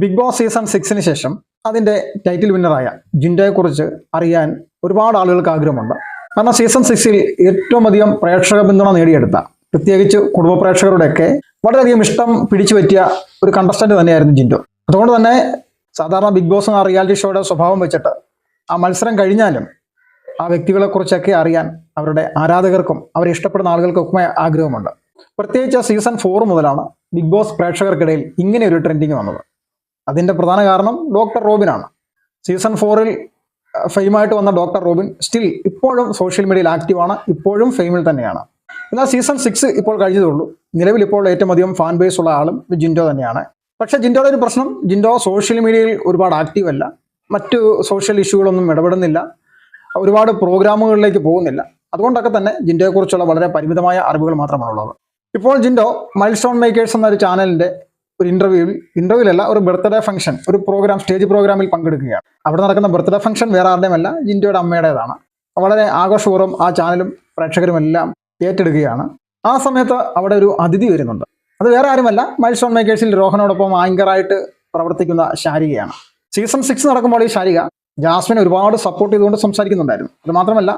Big boss season സിക്സിന് ശേഷം അതിന്റെ title വിന്നറായ ജിൻഡയെക്കുറിച്ച് അറിയാൻ ഒരുപാട് ആളുകൾക്ക് ആഗ്രഹമുണ്ട്. കാരണം സീസൺ സിക്സിൽ ഏറ്റവും അധികം പ്രേക്ഷക പിന്തുണ നേടിയെടുത്ത പ്രത്യേകിച്ച് കുടുംബ പ്രേക്ഷകരുടെയൊക്കെ വളരെയധികം ഇഷ്ടം പിടിച്ചു പറ്റിയ ഒരു കണ്ടസ്റ്റന്റ് തന്നെയായിരുന്നു ജിൻഡോ. അതുകൊണ്ട് തന്നെ സാധാരണ ബിഗ് ബോസ് എന്ന റിയാലിറ്റി ഷോയുടെ സ്വഭാവം വെച്ചിട്ട് ആ മത്സരം കഴിഞ്ഞാലും ആ വ്യക്തികളെക്കുറിച്ചൊക്കെ അറിയാൻ അവരുടെ ആരാധകർക്കും അവരെ ഇഷ്ടപ്പെടുന്ന ആളുകൾക്കൊക്കെ ആഗ്രഹമുണ്ട്. പ്രത്യേകിച്ച് സീസൺ ഫോർ മുതലാണ് ബിഗ് ബോസ് പ്രേക്ഷകർക്കിടയിൽ ഇങ്ങനെ ഒരു ട്രെൻഡിങ് വന്നത്. അതിന്റെ പ്രധാന കാരണം ഡോക്ടർ റോബിനാണ്. സീസൺ ഫോറിൽ ഫെയിമായിട്ട് വന്ന ഡോക്ടർ റോബിൻ സ്റ്റിൽ ഇപ്പോഴും സോഷ്യൽ മീഡിയയിൽ ആക്റ്റീവാണ് ഇപ്പോഴും ഫെയിമിൽ തന്നെയാണ്. എന്നാൽ സീസൺ സിക്സ് ഇപ്പോൾ കഴിഞ്ഞതുള്ളൂ നിലവിൽ ഇപ്പോൾ ഏറ്റവും അധികം ഫാൻ ബേസ് ഉള്ള ആളും ജിൻഡോ തന്നെയാണ്. പക്ഷേ ജിൻഡോയുടെ ഒരു പ്രശ്നം ജിൻഡോ സോഷ്യൽ മീഡിയയിൽ ഒരുപാട് ആക്റ്റീവ് അല്ല. മറ്റു സോഷ്യൽ ഇഷ്യൂകളൊന്നും ഇടപെടുന്നില്ല. ഒരുപാട് പ്രോഗ്രാമുകളിലേക്ക് പോകുന്നില്ല. അതുകൊണ്ടൊക്കെ തന്നെ ജിൻഡോയെക്കുറിച്ചുള്ള വളരെ പരിമിതമായ അറിവുകൾ മാത്രമാണുള്ളത് ഇപ്പോൾ ജിൻഡോ മൈൽ സ്റ്റോൺ മേക്കേഴ്സ് എന്നൊരു ചാനലിന്റെ ഒരു ഇന്റർവ്യൂവിൽ അല്ല ഒരു ബർത്ത്ഡേ ഫംഗ്ഷൻ ഒരു പ്രോഗ്രാം സ്റ്റേജ് പ്രോഗ്രാമിൽ പങ്കെടുക്കുകയാണ്. അവിടെ നടക്കുന്ന ബർത്ത്ഡേ ഫംഗ്ഷൻ വേറെ ആരുടെയും അല്ല ജിൻഡോയുടെ അമ്മയുടേതാണ്. വളരെ ആഘോഷപൂർവം ആ ചാനലും പ്രേക്ഷകരും എല്ലാം ഏറ്റെടുക്കുകയാണ്. ആ സമയത്ത് അവിടെ ഒരു അതിഥി വരുന്നുണ്ട്. അത് വേറെ ആരുമല്ല മൈൽസ്റ്റോൺ മേക്കേഴ്സിൽ രോഹനോടൊപ്പം ആങ്കറായിട്ട് പ്രവർത്തിക്കുന്ന ശാരികയാണ്. സീസൺ സിക്സ് നടക്കുമ്പോൾ ഈ ശാരിക ജാസ്മിനെ ഒരുപാട് സപ്പോർട്ട് ചെയ്തുകൊണ്ട് സംസാരിക്കുന്നുണ്ടായിരുന്നു. അത് മാത്രമല്ല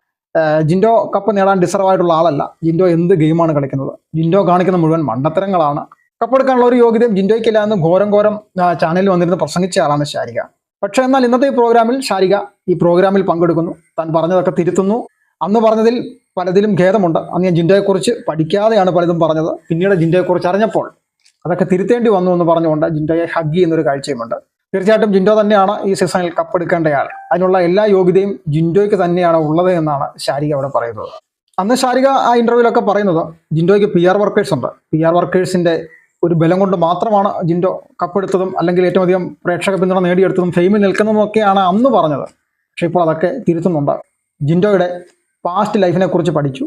ജിൻഡോ കപ്പ് നേടാൻ ഡിസർവ് ആയിട്ടുള്ള ആളല്ല. ജിൻഡോ എന്ത് ഗെയിമാണ് കളിക്കുന്നത്? ജിൻഡോ കാണിക്കുന്ന മുഴുവൻ മണ്ടത്തരങ്ങളാണ്. കപ്പെടുക്കാനുള്ള ഒരു യോഗ്യതയും ജിൻഡോയ്ക്കില്ല എന്ന് ഘോരം ഘോരം ചാനലിൽ വന്നിരുന്ന് പ്രസംഗിച്ച ആളാണ് ശാരിക. പക്ഷേ എന്നാൽ ഇന്നത്തെ ഈ പ്രോഗ്രാമിൽ ശാരിക ഈ പ്രോഗ്രാമിൽ പങ്കെടുക്കുന്നു. താൻ പറഞ്ഞതൊക്കെ തിരുത്തുന്നു. അന്ന് പറഞ്ഞതിൽ പലതിലും ഖേദമുണ്ട്. അന്ന് ഞാൻ ജിൻഡോയെക്കുറിച്ച് പഠിക്കാതെയാണ് പലതും പറഞ്ഞത്. പിന്നീട് ജിൻഡോയെക്കുറിച്ച് അറിഞ്ഞപ്പോൾ അതൊക്കെ തിരുത്തേണ്ടി വന്നു എന്ന് പറഞ്ഞുകൊണ്ട് ജിൻഡോയെ ഹഗ് ചെയ്യുന്നൊരു കാഴ്ചയുമുണ്ട്. തീർച്ചയായിട്ടും ജിൻഡോ തന്നെയാണ് ഈ സീസണിൽ കപ്പെടുക്കേണ്ടയാൾ അതിനുള്ള എല്ലാ യോഗ്യതയും ജിൻഡോയ്ക്ക് തന്നെയാണ് ഉള്ളത് എന്നാണ് ശാരിക അവിടെ പറയുന്നത്. അന്ന് ശാരിക ആ ഇന്റർവ്യൂലൊക്കെ പറയുന്നത് ജിൻഡോയ്ക്ക് പി ആർ വർക്കേഴ്സ് ഉണ്ട്. പി ആർ വർക്കേഴ്സിന്റെ ഒരു ബലം കൊണ്ട് മാത്രമാണ് ജിൻഡോ കപ്പെടുത്തതും അല്ലെങ്കിൽ ഏറ്റവും അധികം പ്രേക്ഷക പിന്തുണ നേടിയെടുത്തതും ഫെയിമിൽ നിൽക്കുന്നതും ഒക്കെയാണ് അന്ന് പറഞ്ഞത്. പക്ഷേ ഇപ്പോൾ അതൊക്കെ തിരുത്തുന്നുണ്ട്. ജിൻഡോയുടെ പാസ്റ്റ് ലൈഫിനെ കുറിച്ച് പഠിച്ചു.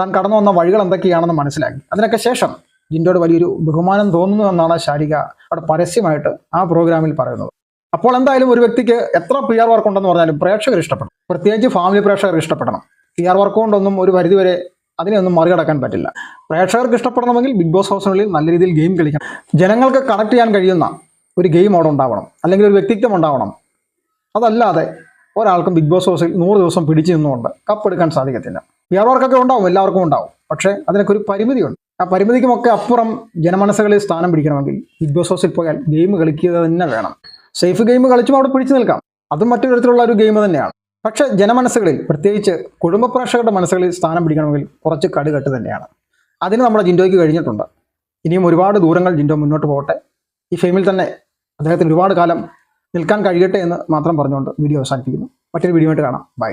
താൻ കടന്നു വന്ന വഴികൾ എന്തൊക്കെയാണെന്ന് മനസ്സിലാക്കി. അതിനൊക്കെ ശേഷം ജിൻഡോയുടെ വലിയൊരു ബഹുമാനം തോന്നുന്നു എന്നാണ് ശാരിക അവിടെ പരസ്യമായിട്ട് ആ പ്രോഗ്രാമിൽ പറയുന്നത്. അപ്പോൾ എന്തായാലും ഒരു വ്യക്തിക്ക് എത്ര പി ആർ വർക്ക് ഉണ്ടെന്ന് പറഞ്ഞാലും പ്രേക്ഷകർ ഇഷ്ടപ്പെടും പ്രത്യേകിച്ച് ഫാമിലി പ്രേക്ഷകർ ഇഷ്ടപ്പെടണം. പി ആർ വർക്ക് കൊണ്ടൊന്നും ഒരു പരിധിവരെ അതിനെയൊന്നും മറികടക്കാൻ പറ്റില്ല. പ്രേക്ഷകർക്ക് ഇഷ്ടപ്പെടണമെങ്കിൽ ബിഗ് ബോസ് ഹൗസിനുള്ളിൽ നല്ല രീതിയിൽ ഗെയിം കളിക്കണം ജനങ്ങൾക്ക് കണക്ട് ചെയ്യാൻ കഴിയുന്ന ഒരു ഗെയിം അവിടെ ഉണ്ടാവണം. അല്ലെങ്കിൽ ഒരു വ്യക്തിത്വം ഉണ്ടാവണം. അതല്ലാതെ ഒരാൾക്കും ബിഗ് ബോസ് ഹൗസിൽ നൂറ് ദിവസം പിടിച്ചു നിന്നുകൊണ്ട് കപ്പെടുക്കാൻ സാധിക്കത്തില്ല. വേറെവർക്കൊക്കെ ഉണ്ടാവും. എല്ലാവർക്കും ഉണ്ടാവും. പക്ഷേ അതിനൊക്കെ ഒരു പരിമിതിയുണ്ട്. ആ പരിമിതിക്കുമൊക്കെ അപ്പുറം ജനമനസ്സുകളിൽ സ്ഥാനം പിടിക്കണമെങ്കിൽ ബിഗ് ബോസ് ഹൗസിൽ പോയാൽ ഗെയിം കളിക്കുക തന്നെ വേണം. സേഫ് ഗെയിം കളിച്ചും അവിടെ പിടിച്ചു നിൽക്കാം. അതും മറ്റൊരു തരത്തിലുള്ള ഒരു ഗെയിം തന്നെയാണ്. പക്ഷേ ജനമനസ്സുകളിൽ പ്രത്യേകിച്ച് കുടുംബ പ്രേക്ഷകരുടെ മനസ്സുകളിൽ സ്ഥാനം പിടിക്കണമെങ്കിൽ കുറച്ച് കടുകെട്ട് തന്നെയാണ്. അതിന് നമ്മുടെ ജിൻഡോയ്ക്ക് കഴിഞ്ഞിട്ടുണ്ട്. ഇനിയും ഒരുപാട് ദൂരങ്ങൾ ജിൻഡോ മുന്നോട്ട് പോകട്ടെ. ഈ ഫെയിമിൽ തന്നെ അദ്ദേഹത്തിന് ഒരുപാട് കാലം നിൽക്കാൻ കഴിയട്ടെ എന്ന് മാത്രം പറഞ്ഞുകൊണ്ട് വീഡിയോ അവസാനിപ്പിക്കുന്നു. മറ്റൊരു വീഡിയോ ആയിട്ട് കാണാം. ബൈ.